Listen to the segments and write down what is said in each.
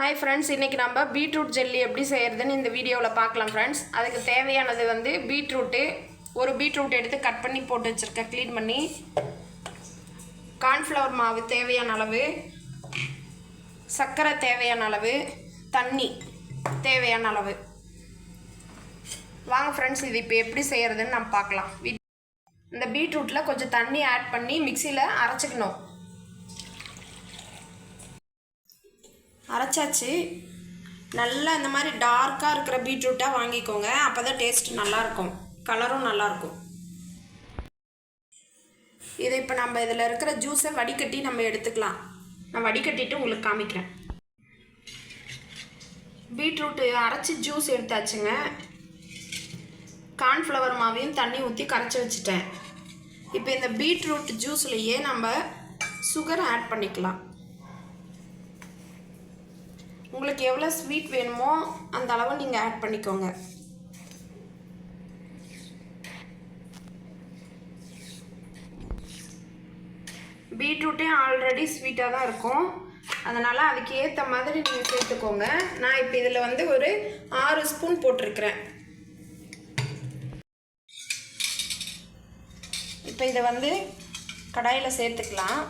Hi friends இன்றைக்கி நம்ம beetroot jelly எப்படி செய்கிறதுன்னு இந்த வீடியோவில் பார்க்கலாம் ஃப்ரெண்ட்ஸ் அதுக்கு தேவையானது வந்து பீட்ரூட்டு ஒரு பீட்ரூட் எடுத்து கட் பண்ணி போட்டு வச்சுருக்கேன் க்ளீன் பண்ணி. கார்ன்ஃப்ளவர் மாவு தேவையான அளவு. சர்க்கரை தேவையான அளவு. தண்ணி தேவையான அளவு. வாங்க ஃப்ரெண்ட்ஸ் இது இப்போ எப்படி செய்கிறதுன்னு நம்ம பார்க்கலாம். வீ- இந்த பீட்ரூட்டில் கொஞ்சம் தண்ணி ஆட் பண்ணி மிக்சியில் அரைச்சிக்கணும். அரைச்சாச்சு. நல்லா இந்த மாதிரி டார்க்காக இருக்கிற பீட்ரூட்டாக வாங்கிக்கோங்க. அப்போ தான் டேஸ்ட் நல்லாயிருக்கும். கலரும் நல்லாயிருக்கும். இதை இப்போ நம்ம இதில் இருக்கிற ஜூஸை வடிகட்டி நம்ம எடுத்துக்கலாம். நான் வடிகட்டிட்டு உங்களுக்கு காமிக்கிறேன். பீட்ரூட்டு அரைச்சி ஜூஸ் எடுத்தாச்சுங்க. கார்ன்ஃப்ளவர் மாவையும் தண்ணி ஊற்றி கரைச்சி வச்சுட்டேன். இப்போ இந்த பீட்ரூட் ஜூஸ்லேயே நம்ம சுகர் ஆட் பண்ணிக்கலாம். உங்களுக்கு எவ்வளோ ஸ்வீட் வேணுமோ அந்த அளவு நீங்கள் ஆட் பண்ணிக்கோங்க. பீட்ரூட்டே ஆல்ரெடி ஸ்வீட்டாக தான் இருக்கும். அதனால் அதுக்கு ஏற்ற மாதிரி நீங்கள் சேர்த்துக்கோங்க. நான் இப்போ இதில் வந்து ஒரு ஆறு ஸ்பூன் போட்டிருக்கிறேன். இப்போ இதை வந்து கடாயில் சேர்த்துக்கலாம்.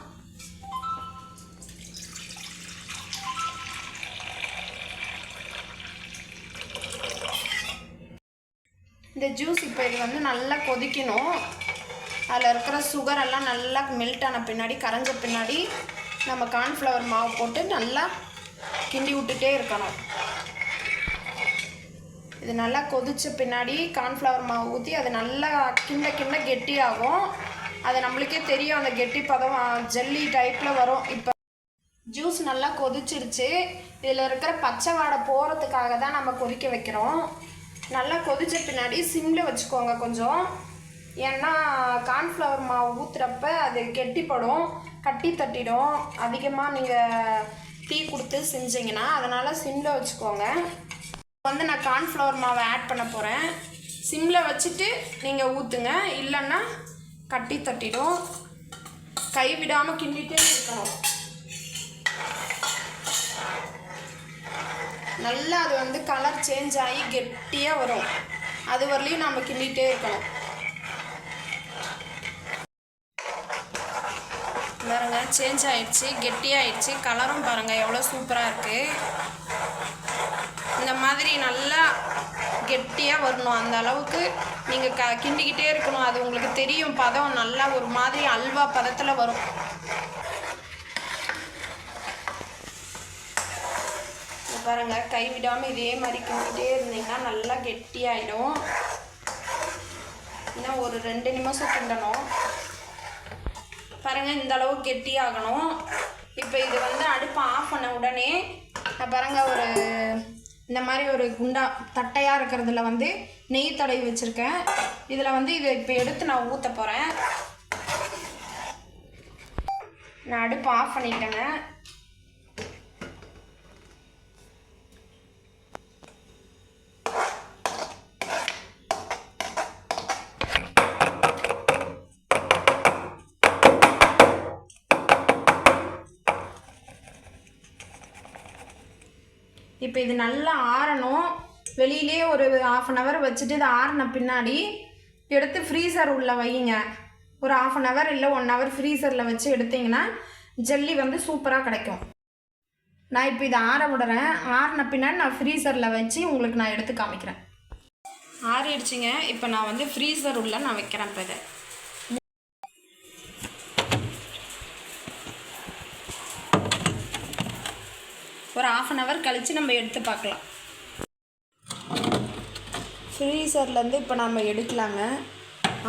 இந்த ஜூஸ் இப்போ இது வந்து நல்லா கொதிக்கணும். அதில் இருக்கிற சுகரெல்லாம் நல்லா மெல்ட் ஆன பின்னாடி கரைஞ்ச பின்னாடி நம்ம கார்ன்ஃப்ளவர் மாவு போட்டு நல்லா கிண்டி விட்டுட்டே இருக்கணும். இது நல்லா கொதித்த பின்னாடி கார்ன்ஃப்ளவர் மாவு ஊற்றி அது நல்லா கிண்ட கிண்ட கெட்டியாகும். அது நம்மளுக்கே தெரியும் அந்த கெட்டி பதம் ஜெல்லி டைப்பில் வரும். இப்போ ஜூஸ் நல்லா கொதிச்சிருச்சு. இதில் இருக்கிற பச்சை வாடை போகிறதுக்காக தான் நம்ம கொதிக்க வைக்கிறோம். நல்லா கொதிச்ச பின்னாடி சிம்மில் வச்சுக்கோங்க கொஞ்சம். ஏன்னா கார்ன்ஃப்ளவர் மாவு ஊற்றுறப்ப அது கெட்டிப்படும் கட்டி தட்டிடும். அதிகமாக நீங்கள் டீ கொடுத்து செஞ்சீங்கன்னா அதனால் சிம்மில் வச்சுக்கோங்க. இப்போ வந்து நான் கார்ன்ஃப்ளவர் மாவை ஆட் பண்ண போகிறேன் சிம்மில் வச்சுட்டு நீங்கள் ஊற்றுங்க இல்லைன்னா கட்டி தட்டிடும். கை விடாமல் கிண்டிகிட்டே இருக்கணும். நல்லா அது வந்து கலர் சேஞ்ச் ஆகி கெட்டியாக வரும். அது வரலையும் நம்ம கிண்டிகிட்டே இருக்கணும். பாருங்க சேஞ்ச் ஆயிடுச்சு கெட்டியாயிடுச்சு கலரும் பாருங்க எவ்வளோ சூப்பராக இருக்குது இந்த மாதிரி நல்லா கெட்டியாக வரணும். அந்த அளவுக்கு நீங்கள் க கிண்டிக்கிட்டே இருக்கணும். அது உங்களுக்கு தெரியும் பதம் நல்லா ஒரு மாதிரி அல்வா பதத்தில் வரும். பாருங்கள் பாருங்க கை இதே மாதிரி கிண்டிகிட்டே இருந்தீங்கன்னா நல்லா கெட்டியாயிடும். இன்னும் ஒரு ரெண்டு நிமிஷம் கிண்டணும். பாருங்க இந்த அளவு கெட்டியாகணும். இப்போ இது வந்து அடுப்பை ஆஃப் பண்ண உடனே நான் பாருங்க ஒரு இந்த மாதிரி ஒரு குண்டா தட்டையாக இருக்கிறதுல வந்து நெய் தடவி வச்சுருக்கேன். இதில் வந்து இதை இப்போ எடுத்து நான் ஊற்ற போகிறேன் நான் அடுப்பு ஆஃப் பண்ணிட்டேங்க. இப்போ இது நல்லா ஆறணும். வெளியிலே ஒரு ஆஃப் அன் ஹவர் வச்சுட்டு இது ஆறின பின்னாடி எடுத்து ஃப்ரீசர் உள்ளே வையுங்க. ஒரு ஆஃப் அன் ஹவர் இல்லை ஒன் ஹவர் ஃப்ரீசரில் வச்சு எடுத்தீங்கன்னா ஜெல்லி வந்து சூப்பராக கிடைக்கும். நான் இப்போ இதை ஆற விடுறேன். ஆறின பின்னாடி நான் ஃப்ரீசரில் வச்சு உங்களுக்கு நான் எடுத்து காமிக்கிறேன். ஆறிடுச்சுங்க. இப்போ நான் வந்து ஃப்ரீசர் உள்ள நான் வைக்கிறேன் இப்போ இதை. ஒரு ஆஃப் அன் ஹவர் கழித்து நம்ம எடுத்து பார்க்கலாம். ஃப்ரீசர்லேருந்து இப்போ நம்ம எடுக்கலாங்க.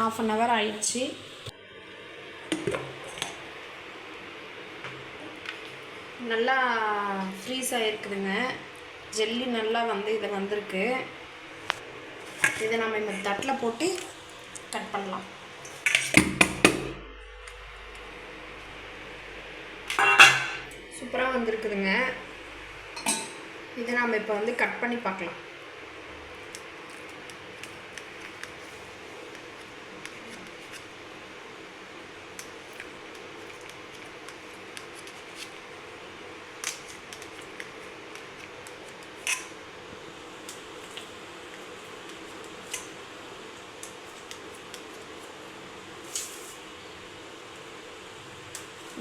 ஆஃப் அன் ஹவர் ஆயிடுச்சு. நல்லா ஃப்ரீஸ் ஆகிருக்குதுங்க ஜெல்லி நல்லா வந்து இது வந்திருக்கு. இதை நம்ம இந்த தட்டில் போட்டு கட் பண்ணலாம். சூப்பராக வந்திருக்குதுங்க. இதை நாம் இப்போ வந்து கட் பண்ணி பார்க்கலாம்.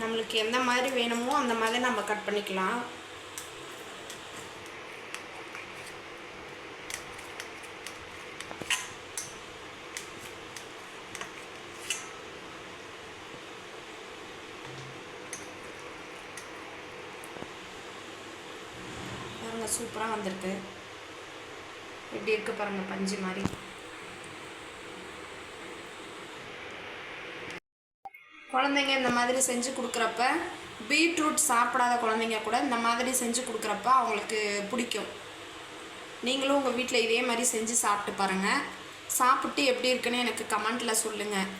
நம்மளுக்கு எந்த மாதிரி வேணுமோ அந்த மாதிரி நம்ம கட் பண்ணிக்கலாம். பாருங்கள் சூப்பராக வந்திருக்கு. எப்படி இருக்கு பாருங்க பஞ்சு மாதிரி. குழந்தைங்க இந்த மாதிரி செஞ்சு கொடுக்குறப்ப பீட்ரூட் சாப்பிடாத குழந்தைங்க கூட இந்த மாதிரி செஞ்சு கொடுக்குறப்ப அவங்களுக்கு பிடிக்கும். நீங்களும் உங்கள் வீட்டில் இதே மாதிரி செஞ்சு சாப்பிட்டு பாருங்கள் சாப்பிட்டு எப்படி இருக்குன்னு எனக்கு கமெண்ட்டில் சொல்லுங்கள்